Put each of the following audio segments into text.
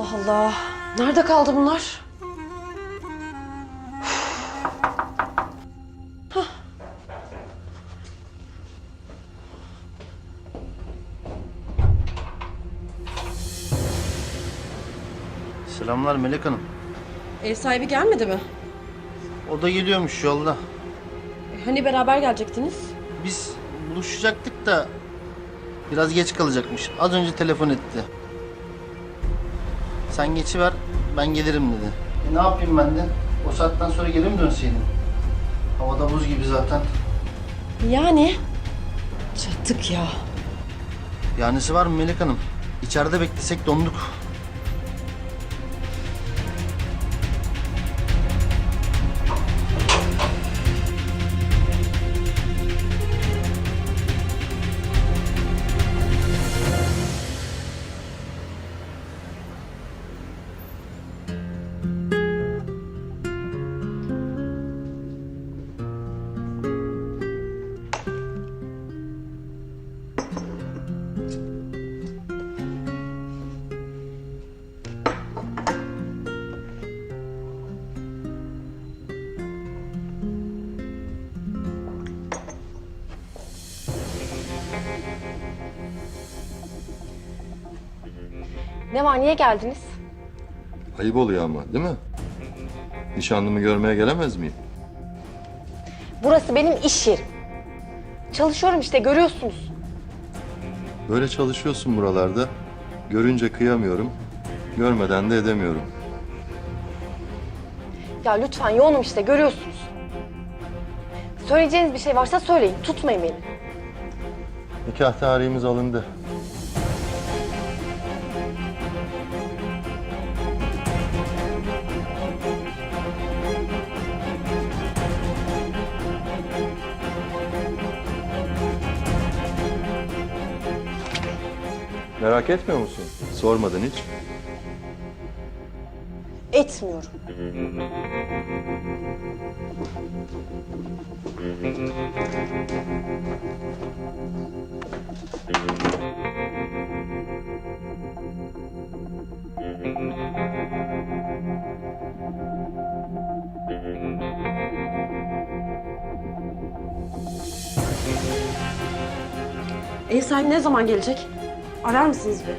Allah. Nerede kaldı bunlar? Selamlar Melek Hanım. Ev sahibi gelmedi mi? O da geliyormuş yolda. E, Hani beraber gelecektiniz? Biz buluşacaktık da biraz geç kalacakmış. Az önce telefon etti. Sen geçiver ben gelirim dedi. E ne yapayım ben de? O saatten sonra geri mi dönseydim? Havada buz gibi zaten. Yani. Çattık ya. Yanisi var mı Melek Hanım? İçeride beklesek donduk. Ne var niye geldiniz? Ayıp oluyor ama değil mi? Nişanlımı görmeye gelemez miyim? Burası benim iş yerim. Çalışıyorum işte görüyorsunuz. Böyle çalışıyorsun buralarda. Görünce kıyamıyorum. Görmeden de edemiyorum. Ya lütfen yoğunum işte görüyorsunuz. Söyleyeceğiniz bir şey varsa söyleyin tutmayın beni. Nikah tarihimiz alındı. Merak etmiyor musun? Sormadın hiç. Etmiyorum. Ev sahibi ne zaman gelecek? Arar mısınız bir?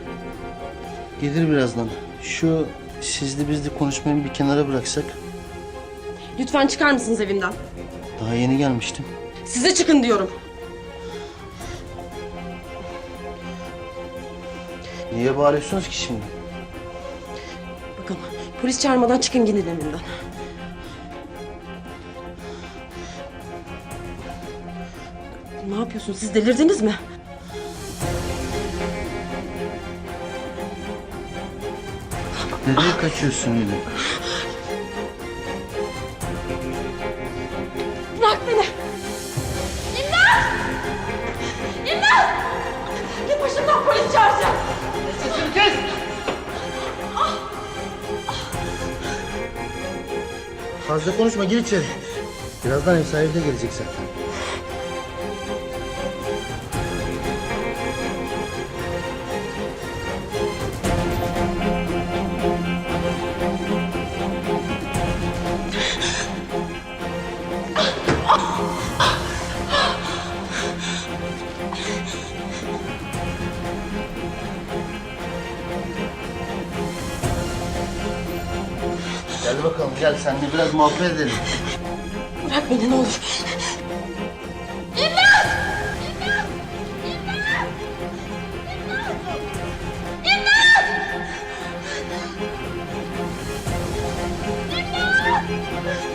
Gelir birazdan. Şu sizli bizli konuşmayı bir kenara bıraksak. Lütfen çıkar mısınız evimden? Daha yeni gelmiştim. Size çıkın diyorum. Niye bağırıyorsunuz ki şimdi? Bakın polis çağırmadan çıkın gidin evimden. Ne yapıyorsunuz? Siz delirdiniz mi? Nereye kaçıyorsun öyle? Bırak beni! İmdat! İmdat! Git başımdan polis çağıracağım. Sesini kes! Fazla konuşma gir içeri. Birazdan ev sahibi de gelecek zaten. Gel bakalım gel seninle biraz muhabbet edelim. Bırak beni ne olur. İmdat! İmdat! İmdat! İmdat! İmdat! İmdat! İmdat!